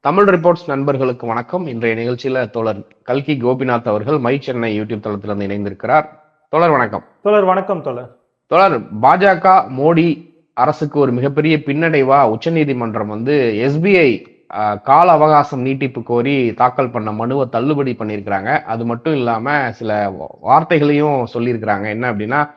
Tamil reports நண்பர்களுக்கு வணக்கம். இன்றைய நிகழ்ச்சியில தோழர் கல்கி கோபிநாத் அவர்கள் மை சென்னை யூடியூப் தளத்திலிருந்து இணைந்திருக்கிறார். தோழர் வணக்கம். தோழர் வணக்கம் தோழர். தோழர் பாஜக மோடி அரசுக்கு ஒரு மிகப்பெரிய பின்னடைவா உச்சநீதிமன்றம் வந்து எஸ்பிஐ கால அவகாசம் நீட்டிப்பு கோரி தாக்கல் பண்ண மனுவை தள்ளுபடி பண்ணியிருக்கிறாங்க. அது மட்டும் இல்லாம சில வார்த்தைகளையும் சொல்லியிருக்கிறாங்க. என்ன அப்படின்னா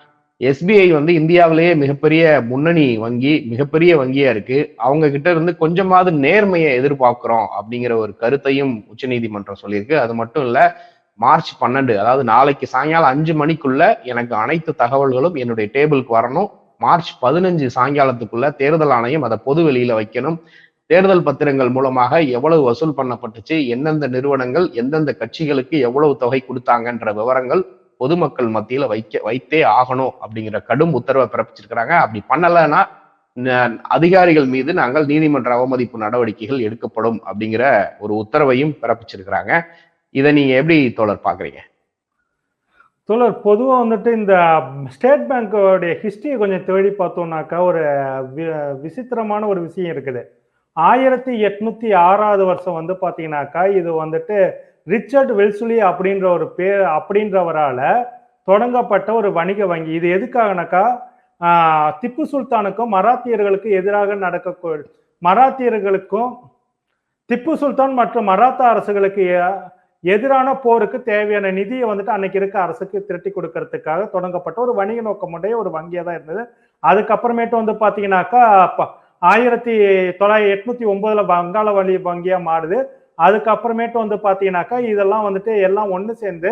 எஸ்பிஐ வந்து இந்தியாவிலேயே மிகப்பெரிய முன்னணி வங்கி மிகப்பெரிய வங்கியா இருக்கு. அவங்க கிட்ட இருந்து கொஞ்சமாவது நேர்மையை எதிர்பார்க்கிறோம் அப்படிங்கிற ஒரு கருத்தையும் உச்சநீதிமன்றம் சொல்லியிருக்கு. அது மட்டும் இல்ல மார்ச் பன்னெண்டு அதாவது நாளைக்கு சாயங்காலம் அஞ்சு மணிக்குள்ள எனக்கு அனைத்து தகவல்களும் என்னுடைய டேபிளுக்கு வரணும். மார்ச் பதினஞ்சு சாயங்காலத்துக்குள்ள தேர்தல் ஆணையம் அதை பொது வெளியில வைக்கணும். தேர்தல் பத்திரங்கள் மூலமாக எவ்வளவு வசூல் பண்ணப்பட்டுச்சு எந்தெந்த நிறுவனங்கள் எந்தெந்த கட்சிகளுக்கு எவ்வளவு தொகை கொடுத்தாங்கன்ற விவரங்கள் பொதுமக்கள் மத்தியில வைக்க வைத்தே ஆகணும் அப்படிங்கிற கடும் உத்தரவை பிறப்பிச்சிருக்கிறாங்க. அப்படி பண்ணலைன்னா அதிகாரிகள் மீது நாங்கள் நீதிமன்ற அவமதிப்பு நடவடிக்கைகள் எடுக்கப்படும் அப்படிங்கிற ஒரு உத்தரவையும் பிறப்பிச்சிருக்கிறாங்க. இதை நீங்க எப்படி தோழர் பாக்குறீங்க தோழர் பொதுவாக வந்துட்டு இந்த ஸ்டேட் பேங்கோடைய ஹிஸ்டரியை கொஞ்சம் தேடி பார்த்தோம்னாக்கா ஒரு விசித்திரமான ஒரு விஷயம் இருக்குது. ஆயிரத்தி எட்நூத்தி ஆறாவது வருஷம் வந்து பார்த்தீங்கன்னாக்கா இது வந்துட்டு ரிச்சர்ட் வெல்சுலி அப்படின்ற ஒரு பேர் அப்படின்றவரால தொடங்கப்பட்ட ஒரு வணிக வங்கி. இது எதுக்காகனாக்கா திப்பு சுல்தானுக்கும் மராத்தியர்களுக்கு எதிராக நடக்க மராத்தியர்களுக்கும் திப்பு சுல்தான் மற்றும் மராத்தா அரசுகளுக்கு எதிரான போருக்கு தேவையான நிதியை வந்துட்டு அன்னைக்கு இருக்க அரசுக்கு திரட்டி கொடுக்கறதுக்காக தொடங்கப்பட்ட ஒரு வணிக நோக்கமுடைய ஒரு வங்கியா தான் இருந்தது. அதுக்கப்புறமேட்டு வந்து பாத்தீங்கன்னாக்கா ஆயிரத்தி தொள்ளாயிரத்தி எட்நூத்தி ஒன்பதுல வங்காள வழி வங்கியா மாறுது. அதுக்கப்புறமேட்டு வந்து பார்த்தீங்கன்னாக்கா இதெல்லாம் வந்துட்டு எல்லாம் ஒன்று சேர்ந்து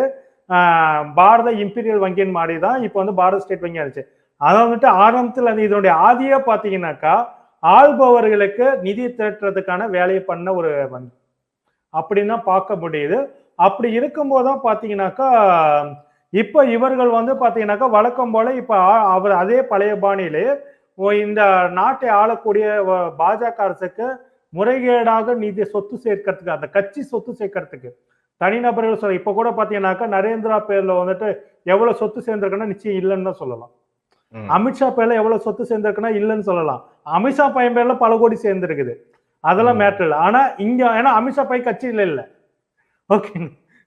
பாரத இம்பீரியல் வங்கியின் மாதிரி தான் இப்போ வந்து பாரத ஸ்டேட் வங்கி ஆயிடுச்சு. அதை வந்துட்டு ஆரம்பத்தில் அந்த இதனுடைய ஆதியாக பார்த்தீங்கன்னாக்கா ஆள்பவர்களுக்கு நிதி திரட்டுறதுக்கான வேலையை பண்ண ஒரு வங்கி. அப்படின்னு பார்க்க முடியுது. அப்படி இருக்கும்போது தான் பார்த்தீங்கன்னாக்கா இப்போ இவர்கள் வந்து பார்த்தீங்கன்னாக்கா வழக்கம் போல இப்போ அவர் அதே பழைய பாணியிலே இந்த நாட்டை ஆளக்கூடிய பாஜக அரசுக்கு முறைகேடாக நிதி சொத்து சேர்க்கறதுக்கு அந்த கட்சி சொத்து சேர்க்கறதுக்கு. தனிநபர்கள் சொல்ல இப்ப கூட பாத்தீங்கன்னாக்கா நரேந்திரா பேர்ல வந்துட்டு எவ்வளவு சொத்து சேர்ந்திருக்குன்னா நிச்சயம் இல்லைன்னு தான் சொல்லலாம். அமித்ஷா பேர்ல எவ்வளவு சொத்து சேர்ந்திருக்குன்னா இல்லைன்னு சொல்லலாம். அமித்ஷா பையன் பேர்ல பல கோடி சேர்ந்திருக்குது. அதெல்லாம் மேட்டர் இல்லை. ஆனா இங்க ஏன்னா அமித்ஷா பை கட்சியில இல்ல ஓகே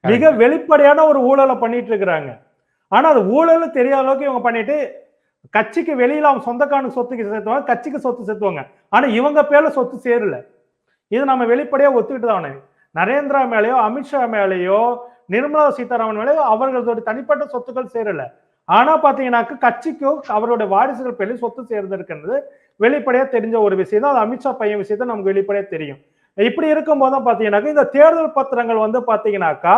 மிக வெளிப்படையான ஒரு ஊழலை பண்ணிட்டு இருக்கிறாங்க. ஆனா அது ஊழல் தெரியாத அளவுக்கு இவங்க பண்ணிட்டு கட்சிக்கு வெளியில அவங்க சொந்தக்காரனுக்கு சொத்துக்கு சேர்த்துவாங்க கட்சிக்கு சொத்து சேர்த்துவாங்க. ஆனா இவங்க பேர்ல சொத்து சேரல. இது நம்ம வெளிப்படையா ஒத்துக்கிட்டு தான் நரேந்திரா மேலேயோ அமித்ஷா மேலேயோ நிர்மலா சீதாராமன் மேலேயோ அவர்களோட தனிப்பட்ட சொத்துக்கள் சேரல. ஆனா பாத்தீங்கன்னாக்க கட்சிக்கோ அவருடைய வாரிசுகள் பேர்லயும் சொத்து சேர்ந்திருக்கிறது. வெளிப்படையா தெரிஞ்ச ஒரு விஷயம் தான். அது அமித்ஷா பையன் விஷயத்த நமக்கு வெளிப்படையா தெரியும். இப்படி இருக்கும்போது தான் பாத்தீங்கன்னாக்கா இந்த தேர்தல் பத்திரங்கள் வந்து பாத்தீங்கன்னாக்கா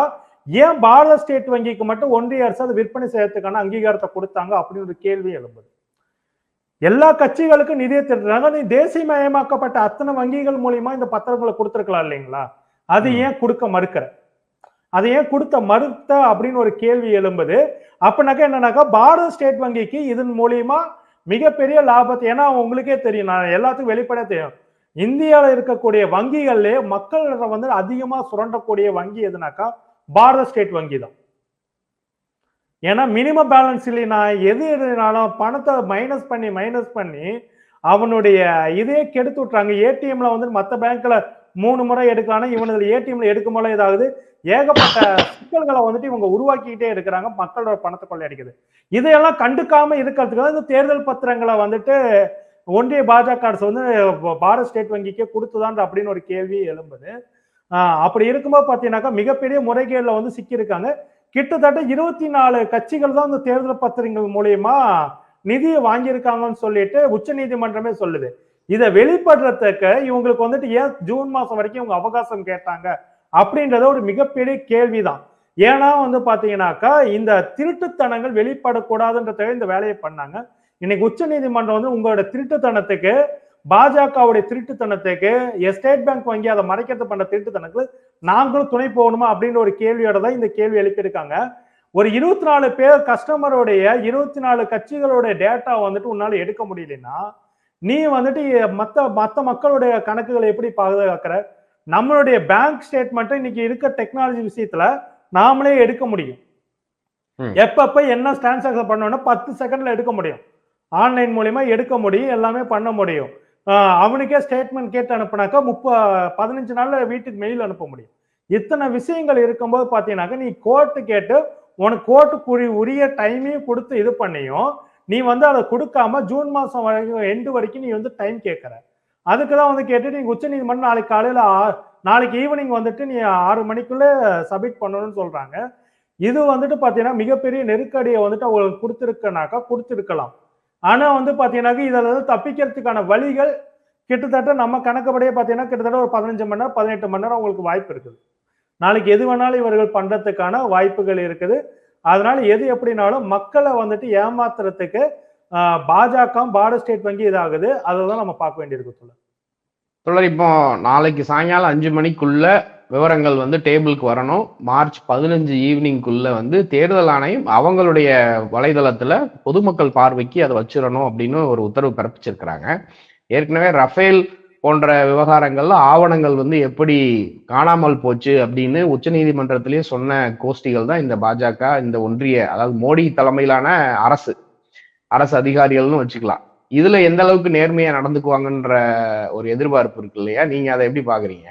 ஏன் பாரத ஸ்டேட் வங்கிக்கு மட்டும் ஒன்றிய அரசு அது விற்பனை செய்யறதுக்கான அங்கீகாரத்தை கொடுத்தாங்க அப்படின்னு ஒரு கேள்வி எழும்புது. எல்லா கட்சிகளுக்கும் நிதியை திட்டுறாங்க நீ தேசியமயமாக்கப்பட்ட அத்தனை வங்கிகள் மூலியமா இந்த பத்திரங்களை கொடுத்துருக்கலாம் இல்லைங்களா? அது ஏன் கொடுக்க மறுக்கிற? அது ஏன் கொடுத்த மறுத்த அப்படின்னு ஒரு கேள்வி எழும்புது. அப்படின்னாக்கா என்னன்னாக்கா பாரத ஸ்டேட் வங்கிக்கு இதன் மூலியமா மிகப்பெரிய லாபத்தை ஏன்னா உங்களுக்கே தெரியும் நான் எல்லாத்துக்கும் வெளிப்படையா தெரியும். இந்தியாவில் இருக்கக்கூடிய வங்கிகள்ல மக்கள் வந்து அதிகமா சுரண்டக்கூடிய வங்கி எதுனாக்கா பாரத ஸ்டேட் வங்கி தான் ஏன்னா மினிமம் பேலன்ஸ் இல்லைன்னா எது எதுனாலும் பணத்தை மைனஸ் பண்ணி மைனஸ் பண்ணி அவனுடைய இதே கெடுத்து விட்றாங்க ஏடிஎம்ல வந்து மற்ற பேங்க்ல மூணு முறை எடுக்கலாம் இவனது ஏடிஎம்ல எடுக்கும் போல ஏதாவது ஏகப்பட்ட சிக்கல்களை வந்துட்டு இவங்க உருவாக்கிக்கிட்டே இருக்கிறாங்க மக்களோட பணத்தை கொள்ளையடிக்குது. இதையெல்லாம் கண்டுக்காம இருக்கிறதுக்கு இந்த தேர்தல் பத்திரங்களை வந்துட்டு ஒன்றிய பாஜக அரசு வந்து பாரத் ஸ்டேட் வங்கிக்கே கொடுத்துதான் அப்படின்னு ஒரு கேள்வி எழும்புது. அப்படி இருக்கும்போது பார்த்தீங்கன்னாக்கா மிகப்பெரிய முறைகேடுல வந்து சிக்கியிருக்காங்க. கிட்டத்தட்ட இருபத்தி நாலு கட்சிகள் தான் இந்த தேர்தல் பத்திரங்கள் மூலியமா நிதியை வாங்கியிருக்காங்கன்னு சொல்லிட்டு உச்ச நீதிமன்றமே சொல்லுது. இதை வெளிப்படுறதுக்கு இவங்களுக்கு வந்துட்டு ஏன் ஜூன் மாசம் வரைக்கும் இவங்க அவகாசம் கேட்டாங்க அப்படின்றத ஒரு மிகப்பெரிய கேள்விதான். ஏன்னா வந்து பாத்தீங்கன்னாக்கா இந்த திருட்டுத்தனங்கள் வெளிப்படக்கூடாதுன்றத இந்த வேலையை பண்ணாங்க. இன்னைக்கு உச்ச நீதிமன்றம் வந்து உங்களோட திருட்டுத்தனத்துக்கு பாஜகவுடைய திருட்டுத்தனத்துக்கு ஸ்டேட் பேங்க் வங்கி அதை மறைக்கிறது பண்ண திருட்டுத்தனங்களுக்கு நாங்களும் துணை போகணுமா அப்படின்ற ஒரு கேள்வியோட தான் இந்த கேள்வி எழுப்பியிருக்காங்க. ஒரு இருபத்தி நாலு பேர் கஸ்டமருடைய இருபத்தி நாலு கட்சிகளுடைய டேட்டா வந்துட்டு உன்னால எடுக்க முடியலன்னா நீ வந்துட்டு மத்த மத்த மக்களுடைய கணக்குகளை எப்படி பாதுகாக்கிற? நம்மளுடைய பேங்க் ஸ்டேட்மெண்ட்டை இன்னைக்கு இருக்க டெக்னாலஜி விஷயத்துல நாமளே எடுக்க முடியும். எப்பப்ப என்ன டிரான்சாக்சன் பண்ணோம்னா பத்து செகண்ட்ல எடுக்க முடியும். ஆன்லைன் மூலியமா எடுக்க முடியும் எல்லாமே பண்ண முடியும். அவனுக்கே ஸ்டேட்மெண்ட் கேட்டு அனுப்புனாக்கா முப்ப பதினஞ்சு நாள்ல வீட்டுக்கு மெயில் அனுப்ப முடியும். இத்தனை விஷயங்கள் இருக்கும்போது பார்த்தீங்கன்னாக்கா நீ கோர்ட்டு கேட்டு உனக்கு கோர்ட்டுக்குரிய உரிய டைமையும் கொடுத்து இது பண்ணியும் நீ வந்து அதை கொடுக்காம ஜூன் மாதம் வரைக்கும் எண்டு வரைக்கும் நீ வந்து டைம் கேட்குற அதுக்கு தான் வந்து கேட்டுட்டு நீங்க உச்ச நீதிமன்றம் நாளைக்கு காலையில் நாளைக்கு ஈவினிங் வந்துட்டு நீ ஆறு மணிக்குள்ளே சப்மிட் பண்ணணும்னு சொல்கிறாங்க இது வந்துட்டு பார்த்தீங்கன்னா மிகப்பெரிய நெருக்கடியை வந்துட்டு அவங்களுக்கு கொடுத்துருக்கனாக்கா கொடுத்துருக்கலாம். ஆனா வந்து பாத்தீங்கன்னாக்க இதுல இருந்து தப்பிக்கிறதுக்கான வழிகள் கிட்டத்தட்ட நம்ம கணக்குப்படியே பாத்தீங்கன்னா கிட்டத்தட்ட ஒரு பதினஞ்சு மணி நேரம் பதினெட்டு மணி நேரம் உங்களுக்கு வாய்ப்பு இருக்குது. நாளைக்கு எது வேணாலும் இவர்கள் பண்றதுக்கான வாய்ப்புகள் இருக்குது. அதனால எது எப்படினாலும் மக்களை வந்துட்டு ஏமாத்துறதுக்கு பாஜக பாரத ஸ்டேட் வங்கி இதாகுது. அதை தான் நம்ம பார்க்க வேண்டியிருக்கு சொல்ல தொடர் இப்போ நாளைக்கு சாயங்காலம் அஞ்சு மணிக்குள்ள விவரங்கள் வந்து டேபிளுக்கு வரணும். மார்ச் பதினஞ்சு ஈவினிங்குள்ள வந்து தேர்தல் ஆணையம் அவங்களுடைய வலைதளத்துல பொதுமக்கள் பார்வைக்கு அதை வச்சிடணும் அப்படின்னு ஒரு உத்தரவு பிறப்பிச்சிருக்கிறாங்க. ஏற்கனவே ரஃபேல் போன்ற விவகாரங்கள்ல ஆவணங்கள் வந்து எப்படி காணாமல் போச்சு அப்படின்னு உச்சநீதிமன்றத்திலேயே சொன்ன கோஷ்டிகள் தான் இந்த பாஜக இந்த ஒன்றிய அதாவது மோடி தலைமையிலான அரசு அரசு அதிகாரிகள்னு வச்சுக்கலாம். இதுல எந்த அளவுக்கு நேர்மையா நடந்துக்குவாங்கன்ற ஒரு எதிர்பார்ப்பு இருக்கு இல்லையா? நீங்க அதை எப்படி பாக்குறீங்க?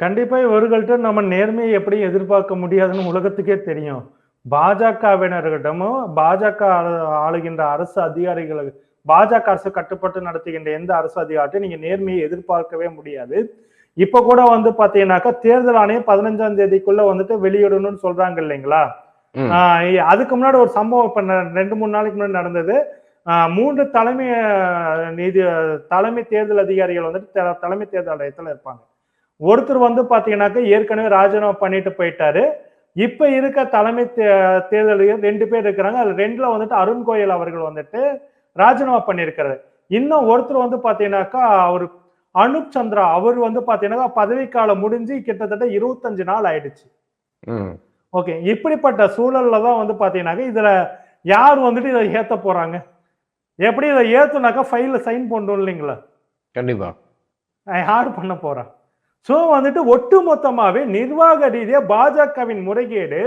கண்டிப்பா இவர்கள்ட்ட நம்ம நேர்மையை எப்படி எதிர்பார்க்க முடியாதுன்னு உலகத்துக்கே தெரியும். பாஜகவினர்களிடமும் பாஜக ஆளு- ஆளுகின்ற அரசு அதிகாரிகள் பாஜக அரசு கட்டுப்பட்டு நடத்துகின்ற எந்த அரசு அதிகாரத்தையும் நீங்க நேர்மையை எதிர்பார்க்கவே முடியாது. இப்ப கூட வந்து பாத்தீங்கன்னாக்கா தேர்தல் ஆணையம் பதினஞ்சாம் தேதிக்குள்ள வந்துட்டு வெளியிடணும்னு சொல்றாங்க இல்லைங்களா? அதுக்கு முன்னாடி ஒரு சம்பவம் இப்ப ரெண்டு மூணு நாளைக்கு முன்னாடி நடந்தது. மூன்று தலைமை நீதி தலைமை தேர்தல் அதிகாரிகள் வந்துட்டு தலைமை தேர்தல் ஆணையத்துல இருப்பாங்க. ஒருத்தர் வந்து பாத்தீங்கன்னாக்கா ஏற்கனவே ராஜினாமா பண்ணிட்டு போயிட்டாரு. இப்ப இருக்க தலைமை தே- தேர்தல் அதிகாரி ரெண்டு பேர் இருக்கிறாங்க. அதுல ரெண்டுல வந்துட்டு அருண் கோயல் அவர்கள் வந்துட்டு ராஜினாமா பண்ணியிருக்காரு இன்னும் ஒருத்தர் வந்து பாத்தீங்கன்னாக்கா அவர் அனுப் சந்திரா அவர் வந்து பாத்தீங்கன்னா பதவிக்காலம் முடிஞ்சு கிட்டத்தட்ட இருபத்தஞ்சு நாள் ஆயிடுச்சு. ஓகே இப்படிப்பட்ட சூழல்ல தான் வந்து பாத்தீங்கன்னாக்கா இதுல யார் வந்துட்டு இதை ஏத்த போறாங்க? எப்படி இதை ஏத்துனாக்கா ஃபைல்ல சைன் பண்ணணும் இல்லைங்களா? கண்டிப்பா. யார் பண்ண போறா? ஸோ வந்துட்டு ஒட்டு மொத்தமாகவே நிர்வாக ரீதியாக பாஜகவின் முறைகேடு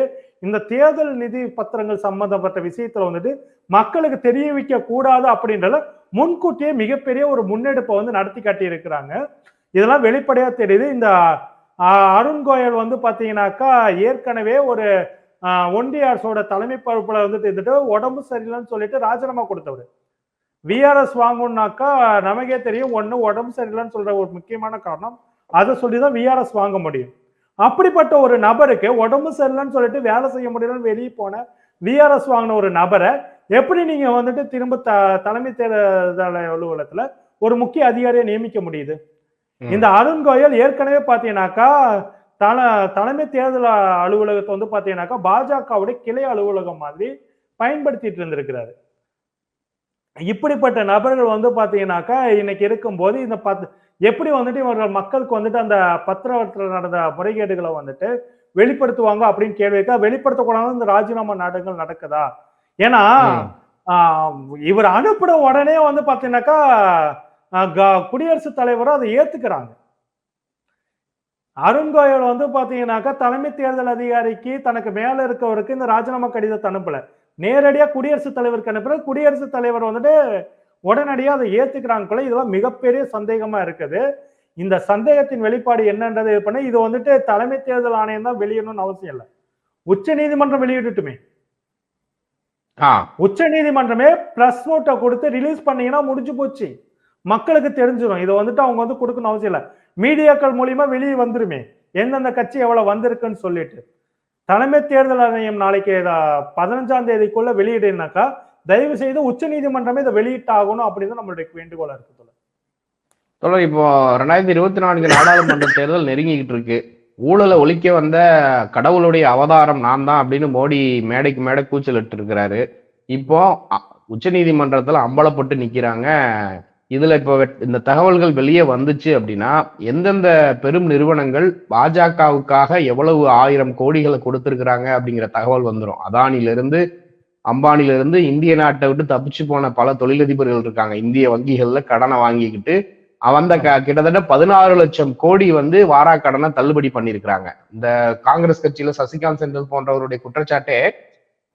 இந்த தேர்தல் நிதி பத்திரங்கள் சம்பந்தப்பட்ட விஷயத்துல வந்துட்டு மக்களுக்கு தெரிவிக்க கூடாது அப்படின்றத முன்கூட்டியே மிகப்பெரிய ஒரு முன்னெடுப்பை வந்து நடத்தி காட்டி இருக்கிறாங்க இதெல்லாம் வெளிப்படையா தெரியுது. இந்த அருண் கோயல் வந்து பாத்தீங்கன்னாக்கா ஏற்கனவே ஒரு ஒன்றிய அரசோட தலைமை பொறுப்புல வந்துட்டு இருந்துட்டு உடம்பு சரியில்லைன்னு சொல்லிட்டு ராஜினாமா கொடுத்தவர். விஆர்எஸ் வாங்கணும்னாக்கா நமக்கே தெரியும் ஒன்று உடம்பு சரியில்லைன்னு சொல்ற ஒரு முக்கியமான காரணம். அதை சொல்லி தான் விஆர்எஸ் வாங்க முடியும். அப்படிப்பட்ட ஒரு நபருக்கு உடம்பு சரியில்லைன்னு சொல்லிட்டு வேலை செய்ய முடியலன்னு வெளியே போன விஆர்எஸ் வாங்கின ஒரு நபரை எப்படி நீங்க வந்துட்டு திரும்ப த தலைமை தேர்தல் அலுவலகத்துல ஒரு முக்கிய அதிகாரியை நியமிக்க முடியுது. இந்த அருண் கோயல் ஏற்கனவே பாத்தீங்கன்னாக்கா தல தலைமை தேர்தல் அலுவலகத்தை வந்து பாத்தீங்கன்னாக்கா பாஜகவுடைய கிளை அலுவலகம் மாதிரி பயன்படுத்திட்டு இருந்திருக்கிறாரு. இப்படிப்பட்ட நபர்கள் வந்து பாத்தீங்கன்னாக்கா இன்னைக்கு இருக்கும்போது இந்த பத் எப்படி வந்துட்டு இவர்கள் மக்களுக்கு வந்துட்டு அந்த பத்திரவத்தில் நடந்த முறைகேடுகளை வந்துட்டு வெளிப்படுத்துவாங்க அப்படின்னு கேள்வி கேட்க வெளிப்படுத்தக்கூடாது இந்த ராஜினாமா நாடகங்கள் நடக்குதா? ஏன்னா இவர் அனுப்பின உடனே வந்து பாத்தீங்கன்னாக்கா ஆஹ், க- குடியரசுத் தலைவரும் அதை ஏத்துக்கிறாங்க. அருண் கோயல் வந்து பாத்தீங்கன்னாக்கா தலைமை தேர்தல் அதிகாரிக்கு தனக்கு மேல இருக்கவருக்கு இந்த ராஜினாமா கடிதத்தை அனுப்பல. நேரடியா குடியரசுத் தலைவருக்கு அனுப்புற குடியரசுத் தலைவர் வந்துட்டு உடனடியா அதை ஏத்துக்கிறாங்க இதெல்லாம் மிகப்பெரிய சந்தேகமா இருக்குது. இந்த சந்தேகத்தின் வெளிப்பாடு என்னன்றது இது பண்ண இது வந்துட்டு தலைமை தேர்தல் ஆணையம் தான் வெளியிடணும்னு அவசியம் இல்லை. உச்ச நீதிமன்றம் வெளியிடட்டுமே. ஆ. உச்ச நீதிமன்றமே பிரஸ் நோட்டை கொடுத்து ரிலீஸ் பண்ணீங்கன்னா முடிஞ்சு போச்சு. மக்களுக்கு தெரிஞ்சிடும் இதை வந்துட்டு அவங்க வந்து கொடுக்கணும் அவசியம் இல்லை. மீடியாக்கள் மூலியமா வெளியே வந்துருமே. எந்தெந்த கட்சி எவ்வளவு வந்திருக்குன்னு சொல்லிட்டு. தலைமை தேர்தல் ஆணையம் நாளைக்கு பதினஞ்சாம் தேதிக்குள்ள வெளியிடுனாக்கா தயவு செய்து உச்ச நீதிமன்றமே இதை வெளியிட்டாகணும் அப்படின்னு நம்மளுடைய வேண்டுகோளா இருக்கு தோழர். தொடர் இப்போ ரெண்டாயிரத்தி இருபத்தி நான்கு நாடாளுமன்ற தேர்தல் நெருங்கிக்கிட்டு இருக்கு ஊழலை ஒழிக்க வந்த கடவுளுடைய அவதாரம் நான் தான் அப்படின்னு மோடி மேடைக்கு மேடை கூச்சலிட்டு இருக்கிறாரு இப்போ உச்ச நீதிமன்றத்துல அம்பலப்பட்டு நிக்கிறாங்க இதுல இப்போ வெட்- இந்த தகவல்கள் வெளியே வந்துச்சு அப்படின்னா எந்தெந்த பெரும் நிறுவனங்கள் பாஜகவுக்காக எவ்வளவு ஆயிரம் கோடிகளை கொடுத்துருக்குறாங்க அப்படிங்கிற தகவல் வந்துடும் அதானிலிருந்து அம்பானிலிருந்து இந்திய நாட்டை விட்டு தப்பிச்சு போன பல தொழிலதிபர்கள் இருக்காங்க. இந்திய வங்கிகள்ல கடனை வாங்கிக்கிட்டு அந்த க- கிட்டத்தட்ட பதினாறு லட்சம் கோடி வந்து வாரா கடனை தள்ளுபடி பண்ணியிருக்கிறாங்க. இந்த காங்கிரஸ் கட்சியில சசிகாந்த் செந்தில் போன்றவருடைய குற்றச்சாட்டே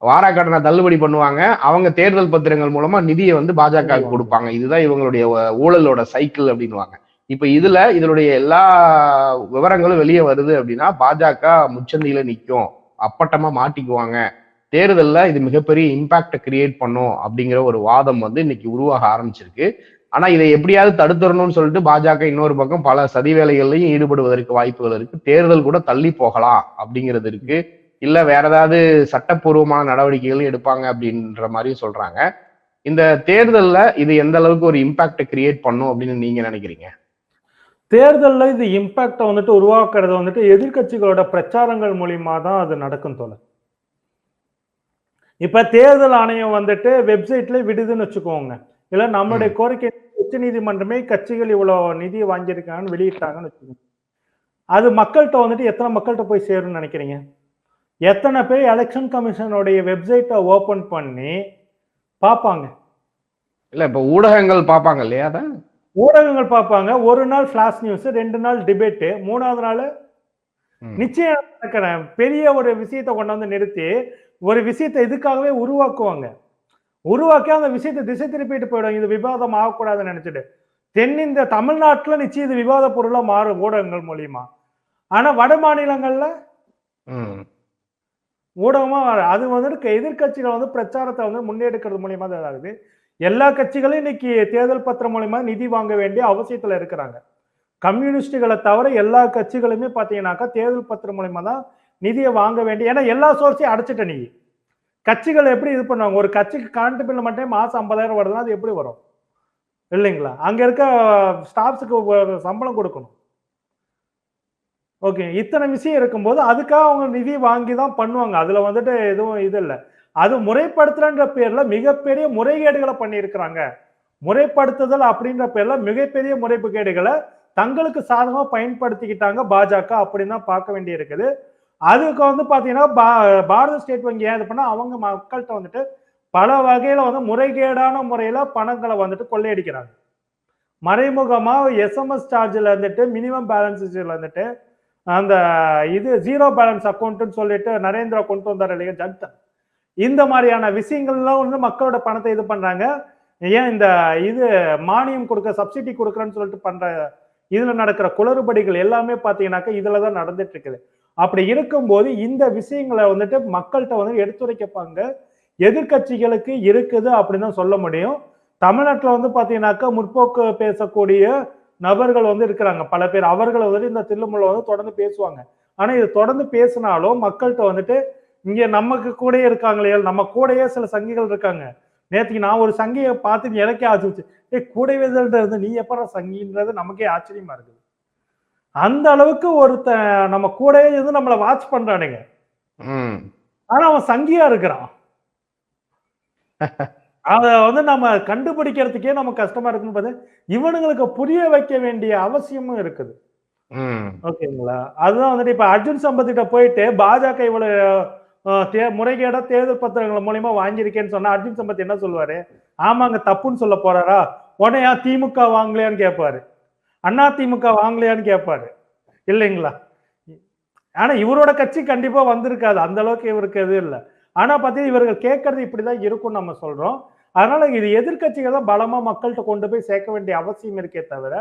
வாராக்கடனை தள்ளுபடி பண்ணுவாங்க. அவங்க தேர்தல் பத்திரங்கள் மூலமா நிதியை வந்து பாஜக கொடுப்பாங்க. இதுதான் இவங்களுடைய ஊழலோட சைக்கிள் அப்படின்னுவாங்க. இப்ப இதுல இதனுடைய எல்லா விவரங்களும் வெளியே வருது அப்படின்னா பாஜக முச்சந்தியில நிக்கும். அப்பட்டமா மாட்டிக்குவாங்க. தேர்தல்ல இது மிகப்பெரிய இம்பாக்ட கிரியேட் பண்ணும் அப்படிங்கிற ஒரு வாதம் வந்து இன்னைக்கு உருவாக ஆரம்பிச்சிருக்கு. ஆனா இதை எப்படியாவது தடுத்துடணும்னு சொல்லிட்டு பாஜக இன்னொரு பக்கம் பல சதி வேலைகள்லையும் ஈடுபடுவதற்கு வாய்ப்புகள் இருக்கு. தேர்தல் கூட தள்ளி போகலாம் அப்படிங்கிறது இருக்கு. இல்ல வேற ஏதாவது சட்டப்பூர்வமான நடவடிக்கைகள் எடுப்பாங்க அப்படின்ற மாதிரியும் சொல்றாங்க. இந்த தேர்தல்ல இது எந்த அளவுக்கு ஒரு இம்பாக்ட கிரியேட் பண்ணும் அப்படின்னு நீங்க நினைக்கிறீங்க? தேர்தல்ல இது இம்பாக்ட வந்துட்டு உருவாக்குறது வந்துட்டு எதிர்க்கட்சிகளோட பிரச்சாரங்கள் மூலியமா தான் அது நடக்கும் தோல இப்ப தேர்தல் ஆணையம் வந்துட்டு வெப்சைட்ல விடுதுன்னு வச்சுக்கோங்க. இல்ல நம்மளுடைய கோரிக்கை உச்ச நீதிமன்றமே கட்சிகள் இவ்வளவு நிதி வாங்கியிருக்காங்கன்னு வெளியிட்டாங்கன்னு வச்சுக்கோங்க. அது மக்கள்கிட்ட வந்துட்டு எத்தனை மக்கள்கிட்ட போய் சேரும்னு நினைக்கிறீங்க? எத்தனை பேர் எலெக்ஷன் கமிஷனுடைய வெப்சைட்டை ஓபன் பண்ணி பார்ப்பாங்க. இல்ல இப்ப ஊடகங்கள் பார்ப்பாங்க இல்லையா ஊடகங்கள் பார்ப்பாங்க. ஒரு நாள் ஃபிளாஷ் நியூஸ் ரெண்டு நாள் டிபேட்டு மூணாவது நாள். நிச்சயம் நடக்கிறேன். பெரிய ஒரு விஷயத்தை கொண்டு வந்து நிறுத்தி ஒரு விஷயத்தை இதுக்காகவே உருவாக்குவாங்க. உருவாக்கி அந்த விஷயத்தை திசை திருப்பிட்டு போயிடும். இது விவாதம் ஆகக்கூடாதுன்னு நினைச்சிட்டு. தென்னிந்திய தமிழ்நாட்டுல நிச்சயம் இது விவாத பொருளா மாறும் ஊடகங்கள் மூலியமா. ஆனா வட மாநிலங்கள்ல ஊடகமாக ஊடகமா வர- அது வந்துட்டு எதிர்கட்சிகள் வந்து பிரச்சாரத்தை வந்து முன்னெடுக்கிறது மூலியமா தான் இதாகுது. எல்லா கட்சிகளும் இன்னைக்கு தேர்தல் பத்திரம் மூலியமா நிதி வாங்க வேண்டிய அவசியத்துல இருக்கிறாங்க. கம்யூனிஸ்டுகளை தவிர எல்லா கட்சிகளுமே பாத்தீங்கன்னாக்கா தேர்தல் பத்திரம் மூலியமா தான் நிதியை வாங்க வேண்டிய ஏன்னா எல்லா சோர்ஸையும் அடைச்சிட்ட நீ. கட்சிகள் எப்படி இது பண்ணுவாங்க? ஒரு கட்சிக்கு கரண்ட் பில் மட்டும் மாசம் ஐம்பதாயிரம் வருதுன்னா அது எப்படி வரும்? இல்லைங்களா? அங்க இருக்க ஸ்டாஃப்ஸுக்கு சம்பளம் கொடுக்கணும். ஓகே இத்தனை விஷயம் இருக்கும்போது அதுக்காக அவங்க நிதி வாங்கி தான் பண்ணுவாங்க. அதுல வந்துட்டு எதுவும் இது இல்லை. அது முறைப்படுத்தலன்ற பேர்ல மிகப்பெரிய முறைகேடுகளை பண்ணியிருக்கிறாங்க. முறைப்படுத்துதல் அப்படின்ற பேர்ல மிகப்பெரிய முறைகேடுகளை தங்களுக்கு சாதகமா பயன்படுத்திக்கிட்டாங்க பாஜக அப்படின்னு தான் பார்க்க வேண்டி இருக்குது அதுக்கு வந்து பாத்தீங்கன்னா பா- பாரத ஸ்டேட் வங்கி ஏன் இது பண்ணா அவங்க மக்கள்கிட்ட வந்துட்டு பல வகையில வந்து முறைகேடான முறையில பணங்களை வந்துட்டு கொள்ளையடிக்கிறாங்க. மறைமுகமா எஸ்எம்எஸ் சார்ஜ்ல இருந்துட்டு மினிமம் பேலன்ஸ்ல இருந்துட்டு அந்த இது ஜீரோ பேலன்ஸ் அக்கௌண்ட்னு சொல்லிட்டு நரேந்திரா கொண்டு வந்தார் இல்லையா ஜன்தன். இந்த மாதிரியான விஷயங்கள்லாம் வந்து மக்களோட பணத்தை இது பண்றாங்க. ஏன் இந்த இது மானியம் கொடுக்க சப்சிடி கொடுக்குறேன்னு சொல்லிட்டு பண்ற இதுல நடக்கிற குளறுபடிகள் எல்லாமே பாத்தீங்கன்னாக்கா இதுல தான் நடந்துட்டு இருக்குது அப்படி இருக்கும்போது இந்த விஷயங்களை வந்துட்டு மக்கள்கிட்ட வந்து எடுத்துரைக்கப்பாங்க. எதிர்க்கட்சிகளுக்கு இருக்குது அப்படின்னு தான் சொல்ல முடியும். தமிழ்நாட்டில் வந்து பாத்தீங்கன்னாக்கா முற்போக்கு பேசக்கூடிய நபர்கள் வந்து இருக்கிறாங்க. பல பேர் அவர்கள் வந்துட்டு இந்த தில்லுமுள்ள வந்து தொடர்ந்து பேசுவாங்க. ஆனா இது தொடர்ந்து பேசினாலும் மக்கள்கிட்ட வந்துட்டு இங்க நமக்கு கூடயே இருக்காங்களே நம்ம கூடயே சில சங்கிகள் இருக்காங்க. நேற்றுக்கு நான் ஒரு சங்கியை பார்த்து எனக்கே ஆச்சு ஏ கூடவே இருந்து நீ எப்பற சங்கின்றது நமக்கே ஆச்சரியமா இருக்குது. அந்த அளவுக்கு ஒருத்த நம்ம கூடயே இருந்து நம்மளை வாட்ச் பண்றானுங்க. ஆனா அவன் சங்கியா இருக்கிறான். அத வந்து நம்ம கண்டுபிடிக்கிறதுக்கே நம்ம கஷ்டமா இருக்குன்னு பார்த்தா இவனுங்களுக்கு புரிய வைக்க வேண்டிய அவசியமும் இருக்குது. ஓகேங்களா? அதுதான் வந்துட்டு இப்ப அர்ஜுன் சம்பத்திட்ட போயிட்டு பாஜக இவ்வளவு முறைகேடா தேர்தல் பத்திரங்கள் மூலியமா வாங்கியிருக்கேன்னு சொன்னா அர்ஜுன் சம்பத் என்ன சொல்லுவாரு? ஆமாங்க தப்புன்னு சொல்ல போறாரா? உடனே திமுக வாங்கலையான்னு கேட்பாரு. அண்ணா திமுக வாங்கலையான்னு கேட்பாரு. இல்லைங்களா? ஆனா இவரோட கட்சி கண்டிப்பா வந்திருக்காது. அந்த அளவுக்கு இவருக்கு எதுவும் இல்லை. ஆனா பார்த்தீங்கன்னா இவர்கள் கேட்கறது இப்படிதான் இருக்கும்னு நம்ம சொல்றோம். அதனால இது எதிர்க்கட்சிகள் தான் பலமா மக்கள்கிட்ட கொண்டு போய் சேர்க்க வேண்டிய அவசியம் இருக்கே தவிர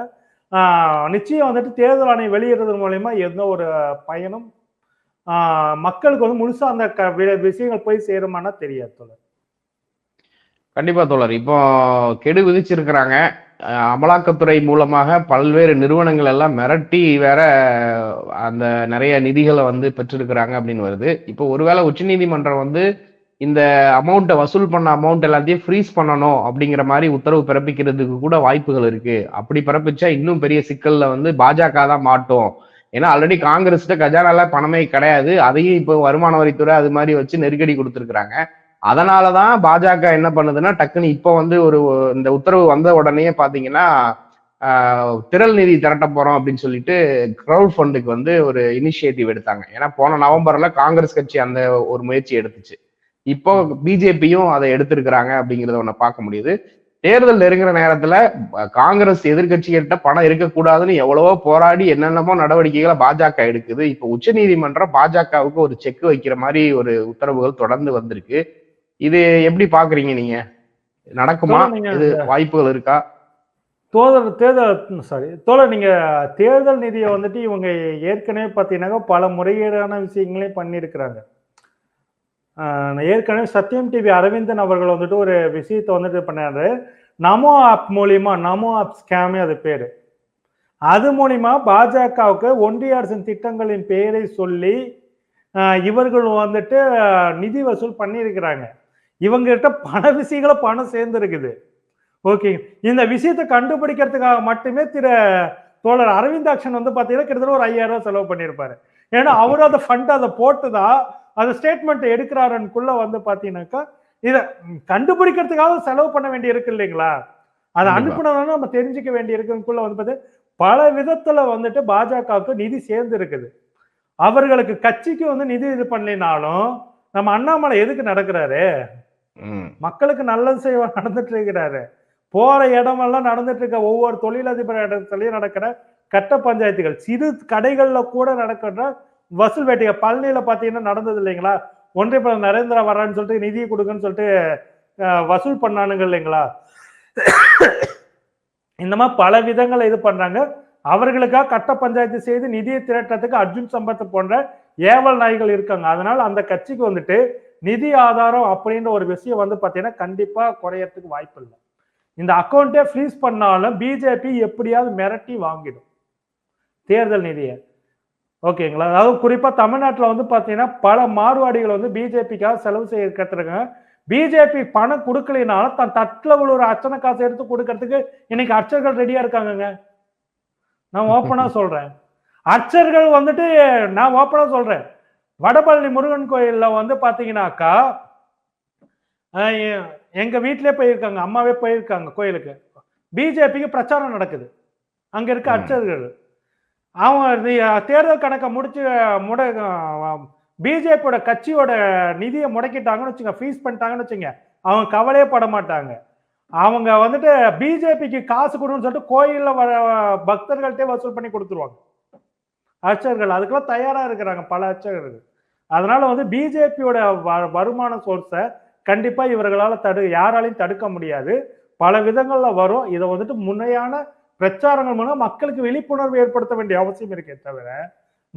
நிச்சயம் வந்துட்டு தேர்தல் ஆணையம் வெளியிடுறது மூலயமா எந்த ஒரு பயனும் மக்களுக்கு வந்து முழுசா அந்த க- விஷயங்கள் போய் சேருமானா தெரியாது தோழர். கண்டிப்பா தோழர். இப்போ கெடு விதிச்சிருக்கிறாங்க. அமலாக்கத்துறை மூலமாக பல்வேறு நிறுவனங்கள் எல்லாம் மிரட்டி வேற அந்த நிறைய நிதிகளை வந்து பெற்றிருக்கிறாங்க அப்படின்னு வருது. இப்போ ஒருவேளை உச்சநீதிமன்றம் வந்து இந்த அமௌண்ட்டை வசூல் பண்ண அமௌண்ட் எல்லாத்தையும் ஃப்ரீஸ் பண்ணணும் அப்படிங்கிற மாதிரி உத்தரவு பிறப்பிக்கிறதுக்கு கூட வாய்ப்புகள் இருக்கு. அப்படி பிறப்பிச்சா இன்னும் பெரிய சிக்கல்ல வந்து பாஜக தான் மாட்டோம். ஏன்னா ஆல்ரெடி காங்கிரஸ்கிட்ட கஜானால பணமே கிடையாது. அதையும் இப்போ வருமான வரித்துறை அது மாதிரி வச்சு நெருக்கடி கொடுத்துருக்குறாங்க. அதனாலதான் பாஜக என்ன பண்ணுதுன்னா டக்குன்னு இப்போ வந்து ஒரு இந்த உத்தரவு வந்த உடனே பாத்தீங்கன்னா திரள் நிதி திரட்ட போறோம் அப்படின்னு சொல்லிட்டு கிரவுட் ஃபண்டுக்கு வந்து ஒரு இனிஷியேட்டிவ் எடுத்தாங்க. ஏன்னா போன நவம்பர்ல காங்கிரஸ் கட்சி அந்த ஒரு முயற்சி எடுத்துச்சு. இப்போ பிஜேபியும் அதை எடுத்திருக்கிறாங்க அப்படிங்கிறத ஒண்ணு பார்க்க முடியுது. தேர்தல் நெருங்குற நேரத்துல காங்கிரஸ் எதிர்கட்சிகிட்ட பணம் இருக்கக்கூடாதுன்னு எவ்வளவோ போராடி என்னென்னமோ நடவடிக்கைகளை பாஜக எடுக்குது. இப்ப உச்சநீதிமன்றம் பாஜகவுக்கு ஒரு செக் வைக்கிற மாதிரி ஒரு உத்தரவுகள் தொடர்ந்து வந்திருக்கு. இது எப்படி பாக்குறீங்க நீங்க? நடக்குமா? இது வாய்ப்புகள் இருக்கா? தோழர் தேர்தல் சாரி தோழர் நீங்க தேர்தல் நிதியை வந்துட்டு இவங்க ஏற்கனவே பார்த்தீங்கன்னாக்கா பல முறைகேடான விஷயங்களையும் பண்ணியிருக்கிறாங்க. ஏற்கனவே சத்யம் டிவி அரவிந்தன் அவர்கள் வந்துட்டு ஒரு விஷயத்தை வந்துட்டு பண்ணாரு. நமோ ஆப் மூலியமா நமோ ஆப் ஸ்கேமே அது பேரு. அது மூலியமா பாஜகவுக்கு ஒன்றிய அரசின் திட்டங்களின் பெயரை சொல்லி இவர்கள் வந்துட்டு நிதி வசூல் பண்ணியிருக்கிறாங்க. இவங்க கிட்ட பண விஷயங்கள பணம் சேர்ந்துருக்குது. ஓகே இந்த விஷயத்தை கண்டுபிடிக்கிறதுக்காக மட்டுமே திரு தோழர் அரவிந்தாக்ஷன் வந்து பாத்தீங்கன்னா கிட்டத்தட்ட ஒரு ஐயாயிரம் ரூபாய் செலவு பண்ணியிருப்பாரு. ஏன்னா அவரு அந்த ஃபண்ட் அதை போட்டுதான் அந்த ஸ்டேட்மெண்ட் எடுக்கிறாருக்குள்ள வந்து பாத்தீங்கன்னாக்கா இதை கண்டுபிடிக்கிறதுக்காக செலவு பண்ண வேண்டி இருக்கு இல்லைங்களா? அதை. அனுப்பினவங்க நம்ம தெரிஞ்சுக்க வேண்டி இருக்குக்குள்ள வந்து பார்த்து பல விதத்துல வந்துட்டு பாஜகவுக்கு நிதி சேர்ந்து இருக்குது அவர்களுக்கு கட்சிக்கு வந்து நிதி இது பண்ணலினாலும் நம்ம அண்ணாமலை எதுக்கு நடக்கிறாரு? மக்களுக்கு நல்லது செய்வ நடந்துட்டு இருக்கிறாரு போற இடமெல்லாம் நடந்துட்டு இருக்க ஒவ்வொரு தொழிலதிபர் இடத்துலயும் நடக்கிற கட்ட பஞ்சாயத்துகள். சிறு கடைகள்ல கூட நடக்கிற வசூல் வேட்டைக பழனியில பாத்தீங்கன்னா நடந்தது இல்லைங்களா? ஒன்றிய பிரதமர் நரேந்திரா வரான்னு சொல்லிட்டு நிதியை கொடுக்குன்னு சொல்லிட்டு வசூல் பண்ணானுங்க இல்லைங்களா? இந்த மாதிரி பல விதங்களை இது பண்றாங்க. அவர்களுக்காக கட்ட பஞ்சாயத்து செய்து நிதியை திரட்டத்துக்கு அர்ஜுன் சம்பத் போன்ற ஏவல் நாய்கள் இருக்காங்க. அதனால அந்த கட்சிக்கு வந்துட்டு நிதி ஆதாரம் அப்படின்ற ஒரு விஷயம் வந்து பார்த்தீங்கன்னா கண்டிப்பாக குறையறதுக்கு வாய்ப்பு இல்லை. இந்த அக்கௌண்ட்டே ஃப்ரீஸ் பண்ணாலும் பிஜேபி எப்படியாவது மிரட்டி வாங்கிடும். தேர்தல் நிதியை. ஓகேங்களா அதாவது குறிப்பாக தமிழ்நாட்டில் வந்து பார்த்தீங்கன்னா பல மாறுவாடிகள் வந்து பிஜேபிக்காக செலவு செய்ய கற்றுருக்காங்க பிஜேபி பணம் கொடுக்கலைனாலும் தன் தட்டில் உள்ள ஒரு அர்ச்சனை காசு எடுத்து கொடுக்கறதுக்கு இன்னைக்கு அர்ச்சர்கள் ரெடியாக இருக்காங்கங்க. நான் ஓப்பனாக சொல்கிறேன் அர்ச்சர்கள் வந்துட்டு நான் ஓப்பனாக சொல்கிறேன் வடபழனி முருகன் கோயில்ல வந்து பாத்தீங்கன்னாக்கா அஹ் எ- எங்க வீட்டிலே போயிருக்காங்க அம்மாவே போயிருக்காங்க கோயிலுக்கு. பிஜேபிக்கு பிரச்சாரம் நடக்குது. அங்க இருக்க. அர்ச்சகர்கள். அவங்க தேர்தல் கணக்கை முடிச்சு முட பிஜேபியோட கட்சியோட நிதியை முடக்கிட்டாங்கன்னு வச்சுங்க ஃபீஸ் பண்ணிட்டாங்கன்னு வச்சுங்க அவங்க கவலையே பட மாட்டாங்க. அவங்க வந்துட்டு பிஜேபிக்கு காசு கொடுன்னு சொல்லிட்டு கோயில்ல வர பக்தர்கள்ட்டே வசூல் பண்ணி கொடுத்துருவாங்க. அர்ச்சகர்கள் அதுக்கெல்லாம் தயாரா இருக்கிறாங்க பல அர்ச்சகர்கள். அதனால வந்து பிஜேபியோட வருமான சோர்ஸை கண்டிப்பா இவர்களால் தடு யாராலையும் தடுக்க முடியாது. பல விதங்கள்ல வரும். இதை வந்துட்டு முன்னையான பிரச்சாரங்கள் மூலம் மக்களுக்கு விழிப்புணர்வு ஏற்படுத்த வேண்டிய அவசியம் இருக்கே தவிர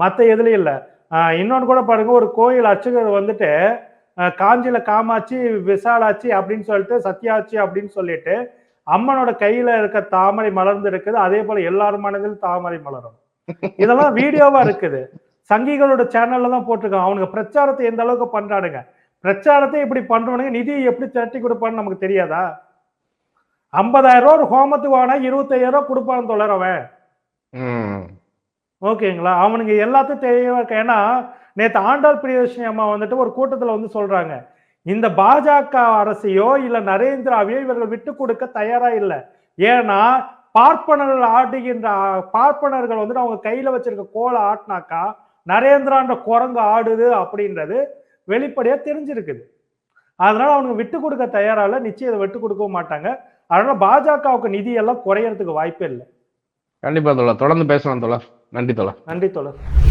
மற்ற எதுலையும் இல்லை. இன்னொன்று கூட பாருங்க. ஒரு கோயில் அர்ச்சகர் வந்துட்டு காஞ்சியில காமாட்சி விசாலாட்சி அப்படின்னு சொல்லிட்டு சத்யாட்சி அப்படின்னு சொல்லிட்டு அம்மனோட கையில இருக்க தாமரை மலர்ந்து இருக்குது. அதே போல எல்லார் மனதிலும் தாமரை மலரும். இதெல்லாம் வீடியோவா இருக்குது. சங்கிகளோட சேனல்ல தான் போட்டிருக்காங்க அவனுக்கு பிரச்சாரத்தை எந்த அளவுக்கு பண்றானுங்க? பிரச்சாரத்தை இப்படி பண்றவனுங்க நிதியை எப்படி திரட்டி கொடுப்பான்னு நமக்கு தெரியாதா? ஐம்பதாயிரம் ரூபா ஒரு ஹோமத்துக்கு வாங்கினா இருபத்தையாயிரம் ரூபா கொடுப்பான்னு தொடர் அவன். ஓகேங்களா? அவனுங்க எல்லாத்தையும் இருக்கு. ஏன்னா நேத்து ஆண்டாள் பிரியதர்ஷினி அம்மா வந்துட்டு ஒரு கூட்டத்துல வந்து சொல்றாங்க. இந்த பாஜக அரசையோ இல்ல நரேந்திராவையோ இவர்கள் விட்டு கொடுக்க தயாரா இல்லை. ஏன்னா பார்ப்பனர்கள் ஆடுகின்ற ஆ- பார்ப்பனர்கள் வந்துட்டு அவங்க கையில வச்சிருக்க கோலை ஆட்டினாக்கா நரேந்திரான்ற குரங்கு ஆடுது அப்படின்றது வெளிப்படையா தெரிஞ்சிருக்குது. அதனால அவனுங்க விட்டு கொடுக்க தயாரா இல்ல. நிச்சயம் இதை விட்டு கொடுக்கவும் மாட்டாங்க. அதனால பாஜகவுக்கு நிதி எல்லாம் குறையறதுக்கு வாய்ப்பே இல்லை. கண்டிப்பா தோழர். தொடர்ந்து பேசலாம் தோழர். நன்றி தோழர். நன்றி தோழர்.